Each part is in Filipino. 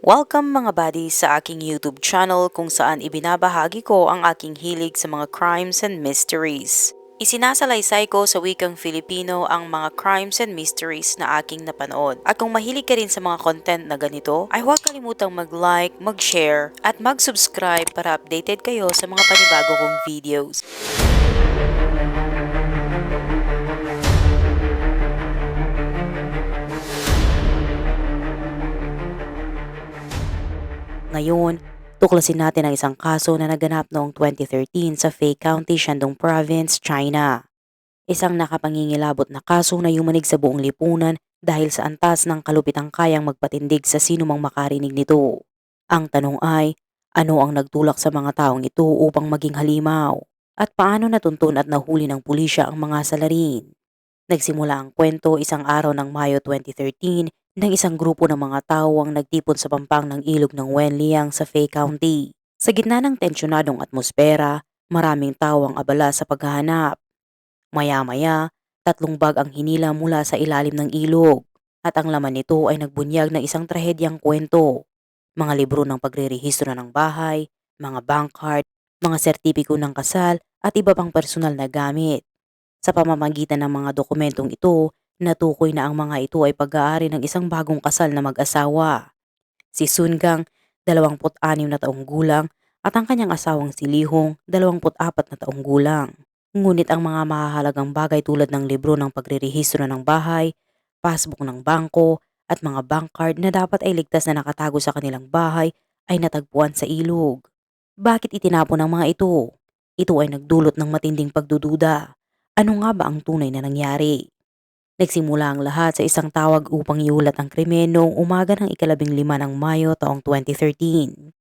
Welcome mga buddies sa aking YouTube channel kung saan ibinabahagi ko ang aking hilig sa mga crimes and mysteries. Isinasalaysay ko sa wikang Filipino ang mga crimes and mysteries na aking napanood. At kung mahilig ka rin sa mga content na ganito, ay huwag kalimutang mag-like, mag-share, at mag-subscribe para updated kayo sa mga panibago kong videos. Ngayon, tuklasin natin ang isang kaso na naganap noong 2013 sa Fei County, Shandong Province, China. Isang nakapangingilabot na kaso na yumanig sa buong lipunan dahil sa antas ng kalupitang kayang magpatindig sa sino mang makarinig nito. Ang tanong ay, ano ang nagtulak sa mga taong ito upang maging halimaw? At paano natuntun at nahuli ng pulisya ang mga salarin? Nagsimula ang kwento isang araw ng Mayo 2013 nang isang grupo ng mga tao ang nagtipon sa pampang ng ilog ng Wenliang sa Fei County. Sa gitna ng tensyonadong atmosfera, maraming tao ang abala sa paghahanap. Maya-maya, tatlong bag ang hinila mula sa ilalim ng ilog at ang laman nito ay nagbunyag ng isang trahedyang kwento. Mga libro ng pagrerehistro ng bahay, mga bank card, mga sertipiko ng kasal at iba pang personal na gamit. Sa pamamagitan ng mga dokumentong ito, natukoy na ang mga ito ay pag-aari ng isang bagong kasal na mag-asawa. Si Sungang, 26 na taong gulang, at ang kanyang asawang si Lihong, 24 na taong gulang. Ngunit ang mga mahahalagang bagay tulad ng libro ng pagrerehistro ng bahay, passbook ng bangko, at mga bank card na dapat ay ligtas na nakatago sa kanilang bahay ay natagpuan sa ilog. Bakit itinapon ang mga ito? Ito ay nagdulot ng matinding pagdududa. Ano nga ba ang tunay na nangyari? Nagsimula ang lahat sa isang tawag upang iulat ang krimen noong umaga ng ikalabing lima ng Mayo taong 2013.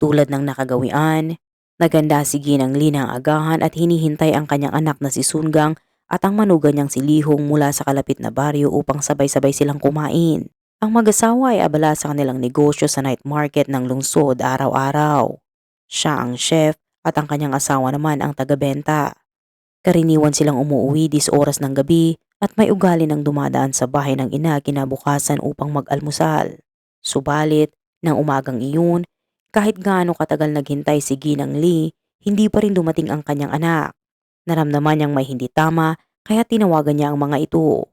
Tulad ng nakagawian, naganda si Ginang Linang agahan at hinihintay ang kanyang anak na si Sungang at ang manuga niyang si Lihong mula sa kalapit na baryo upang sabay-sabay silang kumain. Ang mag-asawa ay abala sa kanilang negosyo sa night market ng lungsod araw-araw. Siya ang chef at ang kanyang asawa naman ang tagabenta. Karaniwan silang umuwi dis oras ng gabi at may ugali ng dumadaan sa bahay ng ina kinabukasan upang mag-almusal. Subalit, nang umagang iyon, kahit gaano katagal naghintay si Ginang Lee, hindi pa rin dumating ang kanyang anak. Naramdaman niyang may hindi tama kaya tinawagan niya ang mga ito.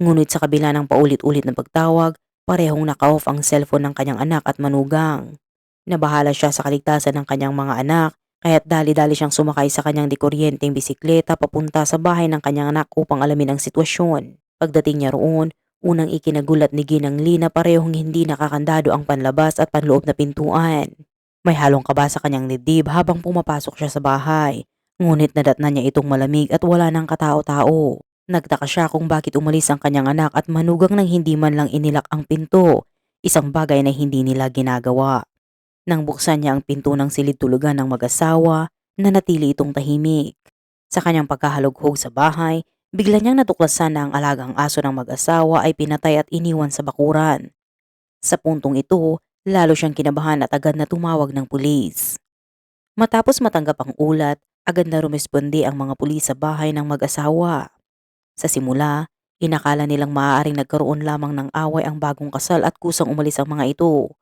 Ngunit sa kabila ng paulit-ulit na pagtawag, parehong naka-off ang cellphone ng kanyang anak at manugang. Nabahala siya sa kaligtasan ng kanyang mga anak kaya't dali-dali siyang sumakay sa kanyang dikuryenteng bisikleta papunta sa bahay ng kanyang anak upang alamin ang sitwasyon. Pagdating niya roon, unang ikinagulat ni Ginang Lee na parehong hindi nakakandado ang panlabas at panloob na pintuan. May halong kaba sa kanyang dibdib habang pumapasok siya sa bahay. Ngunit nadatna niya itong malamig at wala ng katao-tao. Nagtaka siya kung bakit umalis ang kanyang anak at manugang nang hindi man lang inilak ang pinto, isang bagay na hindi nila ginagawa. Nang buksan niya ang pinto ng silid tulugan ng mag-asawa, nanatili itong tahimik. Sa kanyang pagkahalughog sa bahay, bigla niyang natuklasan na ang alagang aso ng mag-asawa ay pinatay at iniwan sa bakuran. Sa puntong ito, lalo siyang kinabahan at agad na tumawag ng pulis. Matapos matanggap ang ulat, agad na rumesponde ang mga pulis sa bahay ng mag-asawa. Sa simula, inakala nilang maaaring nagkaroon lamang ng away ang bagong kasal at kusang umalis ang mga ito.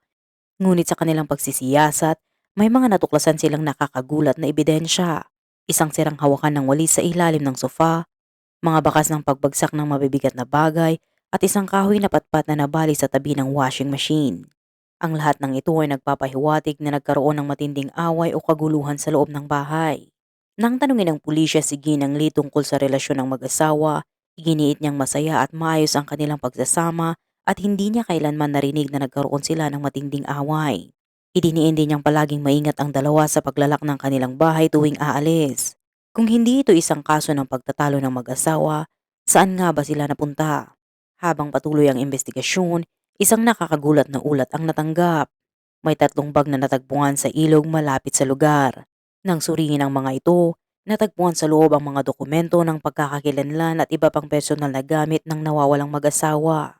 Ngunit sa kanilang pagsisiyasat, may mga natuklasan silang nakakagulat na ebidensya. Isang sirang hawakan ng walis sa ilalim ng sofa, mga bakas ng pagbagsak ng mabibigat na bagay, at isang kahoy na patpat na nabali sa tabi ng washing machine. Ang lahat ng ito ay nagpapahiwatig na nagkaroon ng matinding away o kaguluhan sa loob ng bahay. Nang tanungin ng pulisya si Ginang Lee tungkol sa relasyon ng mag-asawa, iginiit niyang masaya at maayos ang kanilang pagsasama at hindi niya kailanman narinig na nagkaroon sila ng matinding away. Idiniin din niyang palaging maingat ang dalawa sa paglalak ng kanilang bahay tuwing aalis. Kung hindi ito isang kaso ng pagtatalo ng mag-asawa, saan nga ba sila napunta? Habang patuloy ang investigasyon, isang nakakagulat na ulat ang natanggap. May tatlong bag na natagpuan sa ilog malapit sa lugar. Nang suriin ang mga ito, natagpuan sa loob ang mga dokumento ng pagkakakilanlan at iba pang personal na gamit ng nawawalang mag-asawa.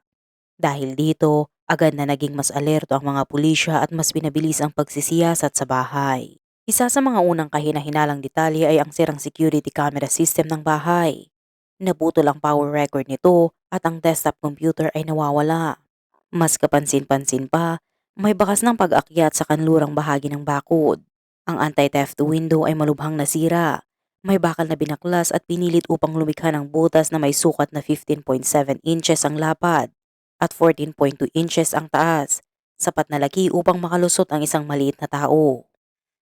Dahil dito, agad na naging mas alerto ang mga pulisya at mas pinabilis ang pagsisiyasat sa bahay. Isa sa mga unang kahinahinalang detalye ay ang sirang security camera system ng bahay. Naputol ang power record nito at ang desktop computer ay nawawala. Mas kapansin-pansin pa, May bakas ng pag-akyat sa kanlurang bahagi ng bakod. Ang anti-theft window ay malubhang nasira. May bakal na binaklas at pinilit upang lumikha ng butas na may sukat na 15.7 inches ang lapad at 14.2 inches ang taas, sapat na laki upang makalusot ang isang maliit na tao.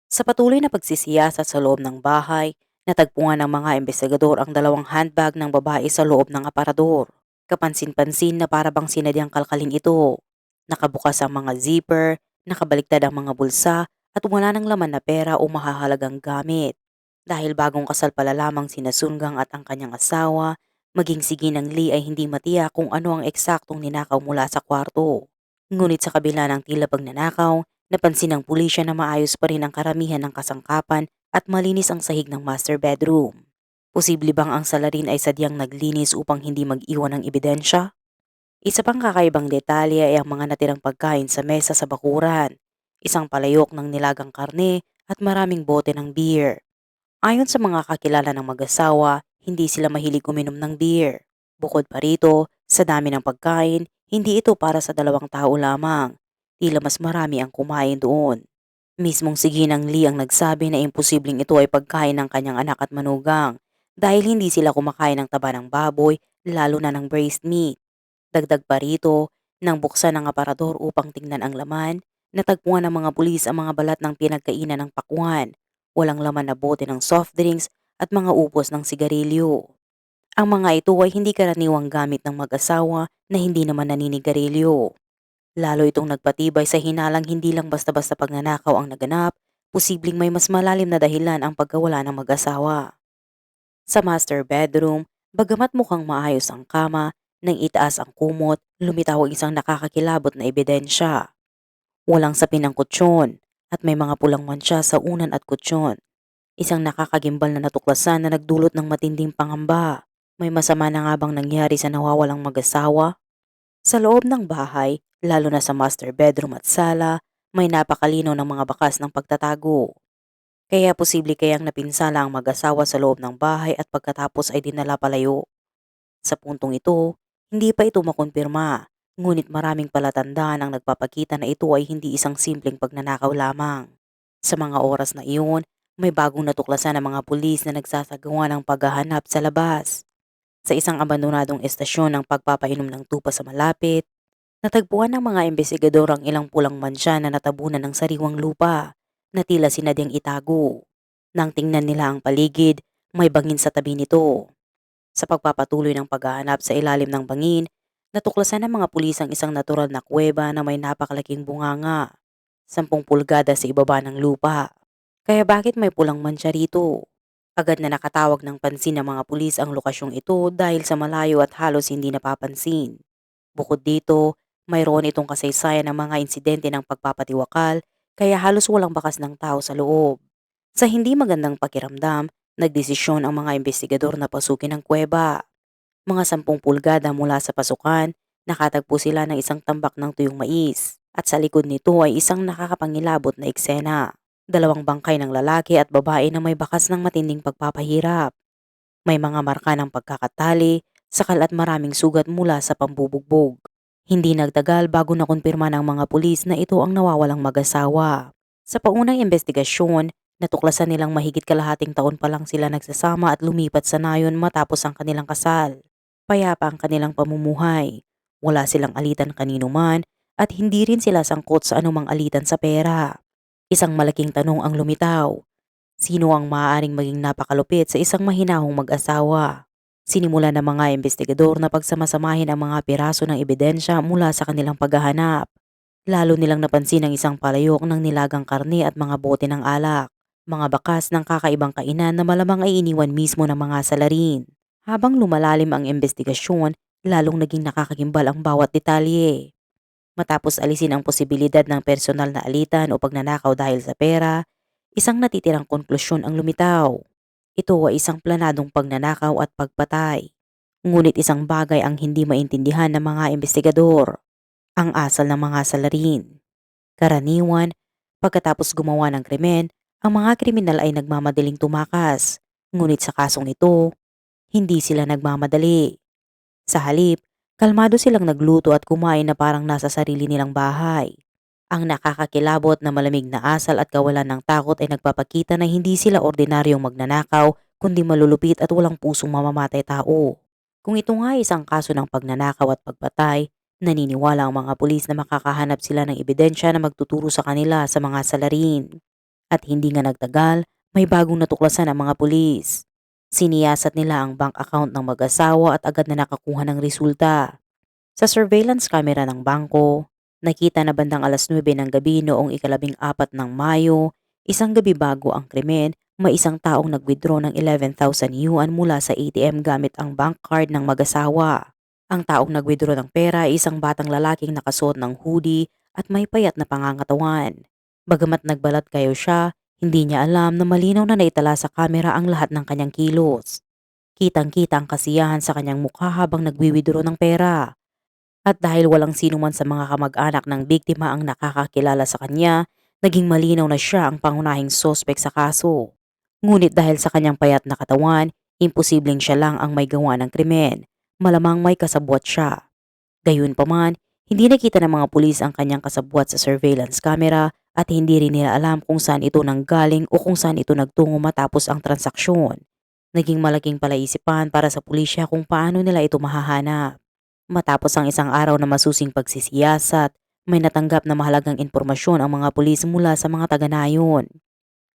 Sa patuloy na pagsisiyasat sa loob ng bahay, natagpuan ng mga investigador ang dalawang handbag ng babae sa loob ng aparador. Kapansin-pansin na para bang sinadyang kalkalin ito. Nakabukas ang mga zipper, nakabaliktad ang mga bulsa, at wala nang laman na pera o mahahalagang gamit. Dahil bagong kasal pala lamang sina at ang kanyang asawa, maging si Ginang Lee ay hindi matiyak kung ano ang eksaktong ninakaw mula sa kwarto. Ngunit sa kabila ng tila pagnanakaw, napansin ng pulisya na maayos pa rin ang karamihan ng kasangkapan at malinis ang sahig ng master bedroom. Posible bang ang salarin ay sadyang naglinis upang hindi mag-iwan ng ebidensya? Isa pang kakaibang detalye ay ang mga natirang pagkain sa mesa sa bakuran, isang palayok ng nilagang karne at maraming bote ng beer. Ayon sa mga kakilala ng mag-asawa, hindi sila mahilig uminom ng beer. Bukod pa rito, sa dami ng pagkain, hindi ito para sa dalawang tao lamang. Tila mas marami ang kumain doon. Mismong si Ginang Lee ang nagsabi na imposibleng ito ay pagkain ng kanyang anak at manugang dahil hindi sila kumakain ng taba ng baboy lalo na ng braised meat. Dagdag pa rito, nang buksan ng aparador upang tingnan ang laman, natagpuan ng mga pulis ang mga balat ng pinagkainan ng pakwan, walang laman na bote ng soft drinks at mga upos ng sigarilyo. Ang mga ito ay hindi karaniwang gamit ng mag-asawa na hindi naman naninigarilyo. Lalo itong nagpatibay sa hinalang hindi lang basta-basta pagnanakaw ang naganap, posibleng may mas malalim na dahilan ang pagkawala ng mag-asawa. Sa master bedroom, bagamat mukhang maayos ang kama, nang itaas ang kumot, lumitaw ang isang nakakakilabot na ebidensya. Walang sapin ng kutsyon at may mga pulang mansya sa unan at kutsyon. Isang nakakagimbal na natuklasan na nagdulot ng matinding pangamba. May masama na nga bang nangyari sa nawawalang mag-asawa? Sa loob ng bahay, lalo na sa master bedroom at sala, may napakalino ng mga bakas ng pagtatago. Kaya posible kayang napinsala ang mag-asawa sa loob ng bahay at pagkatapos ay dinala palayo. Sa puntong ito, hindi pa ito makumpirma, ngunit maraming palatandaan ang nagpapakita na ito ay hindi isang simpleng pagnanakaw lamang. Sa mga oras na iyon, may bagong natuklasan ng mga pulis na nagsasagawa ng paghahanap sa labas. Sa isang abandonadong estasyon ng pagpapainom ng tupa sa malapit, natagpuan ng mga investigador ang ilang pulang mansya na natabunan ng sariwang lupa na tila sinadyang itago. Nang tingnan nila ang paligid, may bangin sa tabi nito. Sa pagpapatuloy ng paghahanap sa ilalim ng bangin, natuklasan ng mga pulis ang isang natural na kuweba na may napakalaking bunganga, sampung pulgada sa ibaba ng lupa. Kaya bakit may pulang mansya rito? Agad na nakatawag ng pansin ng mga pulis ang lokasyong ito dahil sa malayo at halos hindi napapansin. Bukod dito, mayroon itong kasaysayan ng mga insidente ng pagpapatiwakal kaya halos walang bakas ng tao sa loob. Sa hindi magandang pakiramdam, nagdesisyon ang mga investigador na pasukin ang kuweba. Mga sampung pulgada mula sa pasukan, nakatagpo sila ng isang tambak ng tuyong mais at sa likod nito ay isang nakakapangilabot na eksena. Dalawang bangkay ng lalaki at babae na may bakas ng matinding pagpapahirap. May mga marka ng pagkakatali, sakal at maraming sugat mula sa pambubugbog. Hindi nagtagal bago nakumpirma ng mga pulis na ito ang nawawalang mag-asawa. Sa paunang investigasyon, natuklasan nilang mahigit kalahating taon pa lang sila nagsasama at lumipat sa nayon matapos ang kanilang kasal. Payapa ang kanilang pamumuhay. Wala silang alitan kanino man at hindi rin sila sangkot sa anumang alitan sa pera. Isang malaking tanong ang lumitaw. Sino ang maaaring maging napakalupit sa isang mahinahong mag-asawa? Sinimula ng mga investigador na pagsamasamahin ang mga piraso ng ebidensya mula sa kanilang paghahanap. Lalo nilang napansin ang isang palayok ng nilagang karne at mga bote ng alak, mga bakas ng kakaibang kainan na malamang ay iniwan mismo ng mga salarin. Habang lumalalim ang investigasyon, lalong naging nakakagimbal ang bawat detalye. Matapos alisin ang posibilidad ng personal na alitan o pagnanakaw dahil sa pera, isang natitirang konklusyon ang lumitaw. Ito ay isang planadong pagnanakaw at pagpatay. Ngunit isang bagay ang hindi maintindihan ng mga investigador, ang asal ng mga salarin. Karaniwan, pagkatapos gumawa ng krimen, ang mga kriminal ay nagmamadaling tumakas. Ngunit sa kasong ito, hindi sila nagmamadali. Sa halip, Kalmado silang nagluto at kumain na parang nasa sarili nilang bahay. Ang nakakakilabot na malamig na asal at kawalan ng takot ay nagpapakita na hindi sila ordinaryong magnanakaw kundi malulupit at walang pusong mamamatay tao. Kung ito nga ay isang kaso ng pagnanakaw at pagpatay, naniniwala ang mga pulis na makakahanap sila ng ebidensya na magtuturo sa kanila sa mga salarin. At hindi nga nagtagal, may bagong natuklasan ang mga pulis. Siniyasat nila ang bank account ng mag-asawa at agad na nakakuha ng resulta. Sa surveillance camera ng bangko, nakita na bandang alas 9 ng gabi noong ikalabing apat ng Mayo, isang gabi bago ang krimen, may isang taong nag-withdraw ng 11,000 yuan mula sa ATM gamit ang bank card ng mag-asawa. Ang taong nag-withdraw ng pera ay isang batang lalaking nakasuot ng hoodie at may payat na pangangatawan. Bagamat nagbalat kayo siya, hindi niya alam na malinaw na naitala sa kamera ang lahat ng kanyang kilos. Kitang-kita ang kasiyahan sa kanyang mukha habang nagwiwithdraw ng pera. At dahil walang sino man sa mga kamag-anak ng biktima ang nakakakilala sa kanya, naging malinaw na siya ang pangunahing sospek sa kaso. Ngunit dahil sa kanyang payat na katawan, imposibleng siya lang ang may gawa ng krimen. Malamang may kasabwat siya. Gayunpaman, hindi nakita ng mga pulis ang kanyang kasabwat sa surveillance camera at hindi rin nila alam kung saan ito nanggaling o kung saan ito nagtungo matapos ang transaksyon. Naging malaking palaisipan para sa pulisya kung paano nila ito mahahanap. Matapos ang isang araw na masusing pagsisiyasat, may natanggap na mahalagang impormasyon ang mga pulis mula sa mga taga-nayon.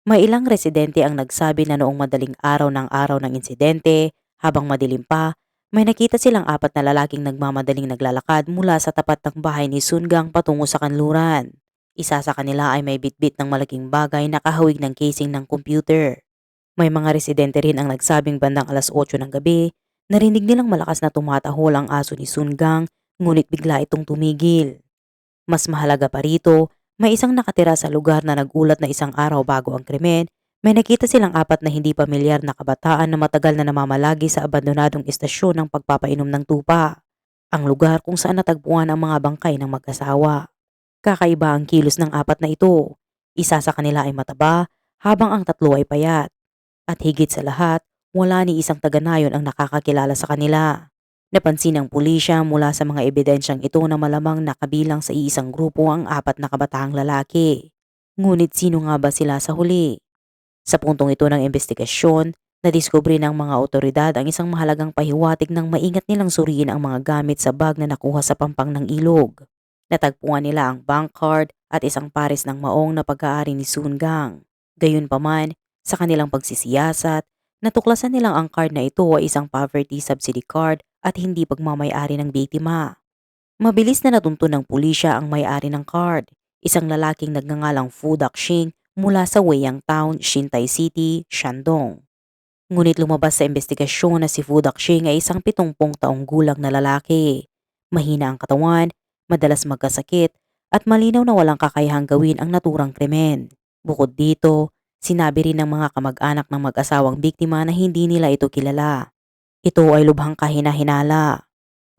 May ilang residente ang nagsabi na noong madaling araw ng araw ng insidente, habang madilim pa, may nakita silang apat na lalaking nagmamadaling naglalakad mula sa tapat ng bahay ni Sungang patungo sa kanluran. Isa sa kanila ay may bitbit ng malaking bagay na kahawig ng casing ng computer. May mga residente rin ang nagsabing bandang alas 8 ng gabi, narinig nilang malakas na tumatahol ang aso ni Sungang ngunit bigla itong tumigil. Mas mahalaga pa rito, may isang nakatira sa lugar na nagulat na isang araw bago ang krimen, may nakita silang apat na hindi pamilyar na kabataan na matagal na namamalagi sa abandonadong istasyon ng pagpapainom ng tupa. Ang lugar kung saan natagpuan ang mga bangkay ng mag-asawa. Kakaiba ang kilos ng apat na ito. Isa sa kanila ay mataba, habang ang tatlo ay payat. At higit sa lahat, wala ni isang taga-nayon ang nakakakilala sa kanila. Napansin ng pulisya mula sa mga ebidensyang ito na malamang nakabilang sa iisang grupo ang apat na kabataang lalaki. Ngunit sino nga ba sila sa huli? Sa puntong ito ng investigasyon, nadiskubre ng mga otoridad ang isang mahalagang pahiwatig ng maingat nilang suriin ang mga gamit sa bag na nakuha sa pampang ng ilog. Natagpuan nila ang bank card at isang pares ng maong na pag-aari ni Sungang. Gayunpaman, sa kanilang pagsisiyasat, natuklasan nilang ang card na ito ay isang poverty subsidy card at hindi pagmamayari ng biktima. Mabilis na natuntun ng pulisya ang may-ari ng card, isang lalaking nagngangalang Fu Daxing mula sa Weiyang Town, Xintai City, Shandong. Ngunit lumabas sa investigasyon na si Fu Daxing ay isang pitongpong taong gulang na lalaki. Mahina ang katawan, madalas magkasakit, at malinaw na walang kakayahang gawin ang naturang krimen. Bukod dito, sinabi rin ng mga kamag-anak ng mag-asawang biktima na hindi nila ito kilala. Ito ay lubhang kahina-hinala.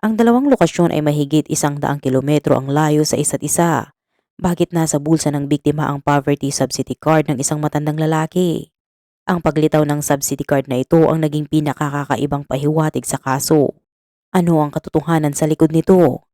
Ang dalawang lokasyon ay mahigit isang daang kilometro ang layo sa isa't isa bakit nasa bulsa ng biktima ang poverty subsidy card ng isang matandang lalaki? Ang paglitaw ng subsidy card na ito ang naging pinakakakaibang pahiwatig sa kaso. Ano ang katotohanan sa likod nito?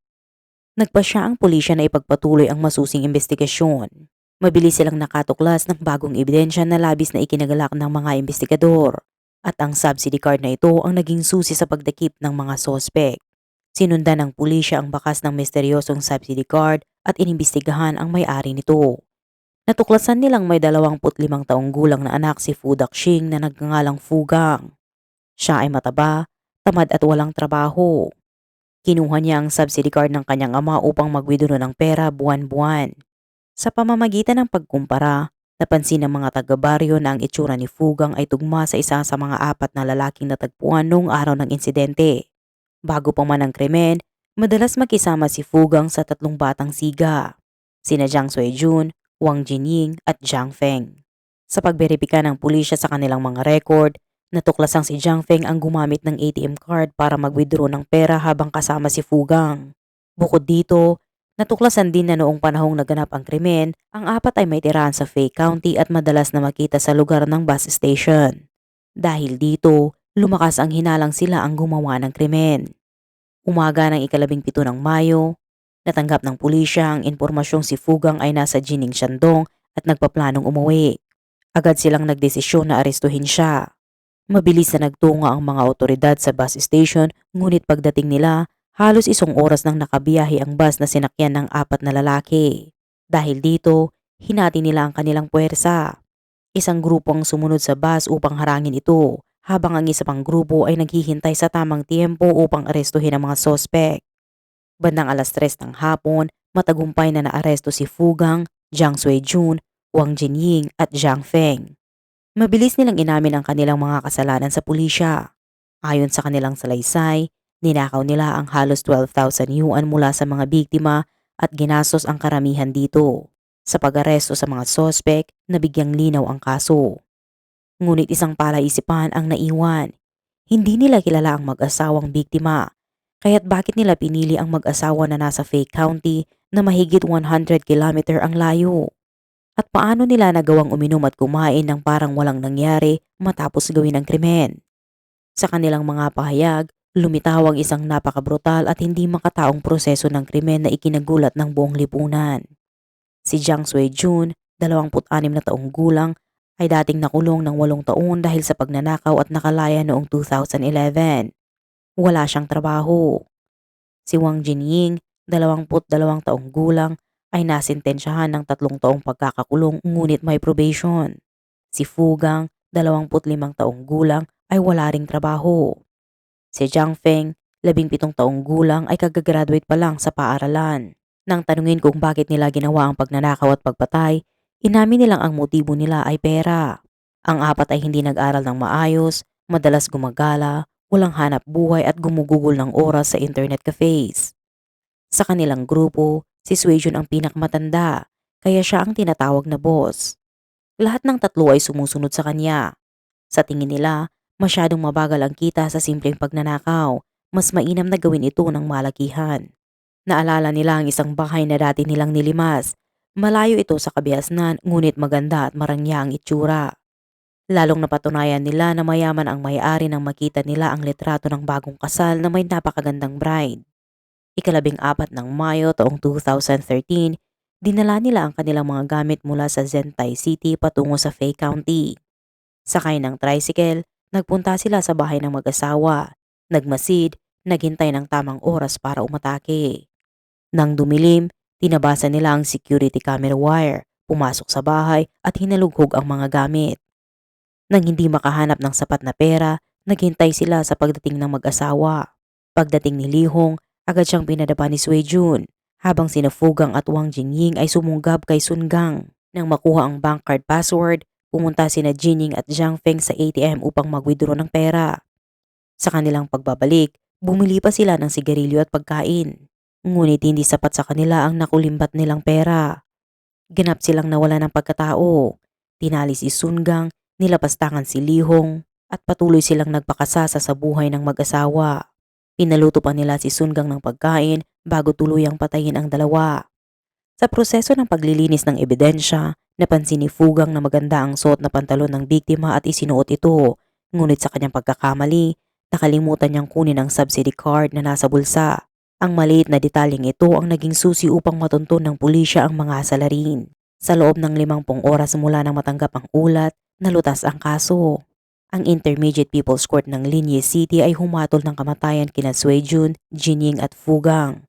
Nagpasya ang pulisya na ipagpatuloy ang masusing investigasyon. Mabilis silang nakatuklas ng bagong ebidensya na labis na ikinagalak ng mga investigador. At ang subsidy card na ito ang naging susi sa pagdakip ng mga sospek. Sinundan ng pulisya ang bakas ng misteryosong subsidy card at inimbestigahan ang may-ari nito. Natuklasan nilang may 25 taong gulang na anak si Fu Daxing na nagngangalang Fugang. Siya ay mataba, tamad at walang trabaho. Kinuha niya ang subsidy card ng kanyang ama upang magwidono ng pera buwan-buwan. Sa pamamagitan ng pagkumpara, napansin ng mga taga-baryo na ang itsura ni Fugang ay tugma sa isa sa mga apat na lalaking natagpuan noong araw ng insidente. Bago pa man ang krimen, madalas makisama si Fugang sa tatlong batang siga, sina Jiang Suijun, Wang Jinying at Jiang Feng. Sa pagberipika ng pulisya sa kanilang mga record, natuklasang si Jiang Feng ang gumamit ng ATM card para mag-withdraw ng pera habang kasama si Fugang. Bukod dito, natuklasan din na noong panahong naganap ang krimen, ang apat ay may tirahan sa Fay County at madalas na makita sa lugar ng bus station. Dahil dito, lumakas ang hinalang sila ang gumawa ng krimen. Umaga ng ikalabing pito ng Mayo, Natanggap ng pulisya ang impormasyong si Fugang ay nasa Jining Shandong at nagpaplanong umuwi. Agad silang nagdesisyon na arestuhin siya. Mabilis na nagtungo ang mga otoridad sa bus station ngunit pagdating nila, halos isang oras nang nakabiyahe ang bus na sinakyan ng apat na lalaki. Dahil dito, hinati nila ang kanilang puwersa. Isang grupo ang sumunod sa bus upang harangin ito, habang ang isa pang grupo ay naghihintay sa tamang tiempo upang arestuhin ang mga sospek. Bandang alas tres ng hapon, matagumpay na naaresto si Fugang, Jiang Sui-jun, Wang Jinying at Jiang Feng. Mabilis nilang inamin ang kanilang mga kasalanan sa pulisya. Ayon sa kanilang salaysay, ninakaw nila ang halos 12,000 yuan mula sa mga biktima at ginastos ang karamihan dito. Sa pag-aresto sa mga sospek, nabigyang linaw ang kaso. Ngunit isang palaisipan ang naiwan. Hindi nila kilala ang mag-asawang biktima, kaya't bakit nila pinili ang mag-asawa na nasa Fake County na mahigit 100 kilometer ang layo? At paano nila nagawang uminom at kumain ng parang walang nangyari matapos gawin ang krimen? Sa kanilang mga pahayag, lumitaw ang isang napakabrutal at hindi makataong proseso ng krimen na ikinagulat ng buong lipunan. Si Jiang Sui-jun, 26 na taong gulang, ay dating nakulong ng 8 taon dahil sa pagnanakaw at nakalaya noong 2011. Wala siyang trabaho. Si Wang Jinying, 22 taong gulang, ay nasintensyahan ng tatlong taong pagkakakulong ngunit may probation. Si Fugang, 25 taong gulang, ay wala ring trabaho. Si Jiang Feng, 17 taong gulang ay kagagraduate pa lang sa paaralan. Nang tanungin kung bakit nila ginawa ang pagnanakaw at pagpatay, inamin nilang ang motibo nila ay pera. Ang apat ay hindi nag-aral ng maayos, madalas gumagala, walang hanap buhay at gumugugol ng oras sa internet cafes. Sa kanilang grupo, Si Suejun ang pinakamatanda, kaya siya ang tinatawag na boss. Lahat ng tatlo ay sumusunod sa kanya. Sa tingin nila, masyadong mabagal ang kita sa simpleng pagnanakaw, mas mainam na gawin ito ng malakihan. Naalala nila ang isang bahay na dati nilang nilimas. Malayo ito sa kabiasnan ngunit maganda at marangya ang itsura. Lalong napatunayan nila na mayaman ang may-ari nang makita nila ang litrato ng bagong kasal na may napakagandang bride. Ikalabing apat ng Mayo taong 2013, dinala nila ang kanilang mga gamit mula sa Zentay City patungo sa Fay County. Sakay ng tricycle, nagpunta sila sa bahay ng mag-asawa. Nagmasid, naghintay ng tamang oras para umatake. Nang dumilim, tinabasa nila ang security camera wire, pumasok sa bahay at hinalughog ang mga gamit. Nang hindi makahanap ng sapat na pera, naghintay sila sa pagdating ng mag-asawa. Pagdating ni Lihong, Agad siyang pinadapa ni Sui Jun habang sina Fugang at Wang Jingying ay sumunggab kay Sun Gang. Nang makuha ang bank card password, pumunta sina Jining at Jiang Feng sa ATM upang mag-withdraw ng pera. Sa kanilang pagbabalik, bumili pa sila ng sigarilyo at pagkain. Ngunit hindi sapat sa kanila ang nakulimbat nilang pera. Ganap silang nawala ng pagkatao. Tinali si Sun Gang, nilapastangan si Lihong, at patuloy silang nagpakasasa sa buhay ng mag-asawa. Pinaluto pa nila si Sungang ng pagkain bago tuluyang patayin ang dalawa. Sa proseso ng paglilinis ng ebidensya, napansin ni Fugang na maganda ang suot na pantalon ng biktima at isinuot ito, ngunit sa kanyang pagkakamali, nakalimutan niyang kunin ang subsidy card na nasa bulsa. Ang maliit na detalyeng ito ang naging susi upang matuntun ng pulisya ang mga salarin. Sa loob ng limangpong oras mula nang matanggap ang ulat, nalutas ang kaso. Ang Intermediate People's Court ng Linye City ay humatol ng kamatayan kina Suejun, Jinying at Fugang,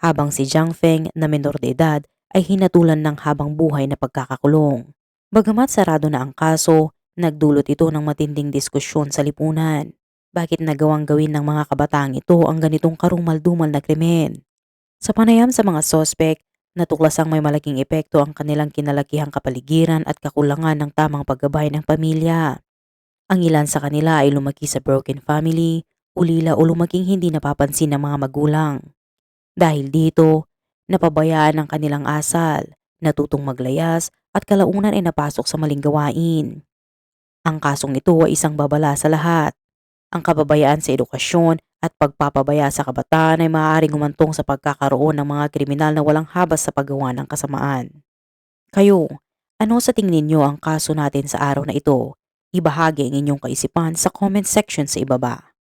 habang si Jiang Feng na menor de edad ay hinatulan ng habang buhay na pagkakakulong. Bagamat sarado na ang kaso, nagdulot ito ng matinding diskusyon sa lipunan. Bakit nagawang gawin ng mga kabataang ito ang ganitong karumaldumal na krimen? Sa panayam sa mga sospek, natuklasang may malaking epekto ang kanilang kinalakihang kapaligiran at kakulangan ng tamang paggabay ng pamilya. Ang ilan sa kanila ay lumaki sa broken family, ulila o lumaking hindi napapansin ng mga magulang. Dahil dito, napabayaan ang kanilang asal, natutong maglayas at kalaunan ay napasok sa maling gawain. Ang kasong ito ay isang babala sa lahat. Ang kababayaan sa edukasyon at pagpapabaya sa kabataan ay maaaring umantong sa pagkakaroon ng mga kriminal na walang habas sa paggawa ng kasamaan. Kayo, ano sa tingin ninyo ang kaso natin sa araw na ito Ibahagi ang inyong kaisipan sa comment section sa ibaba.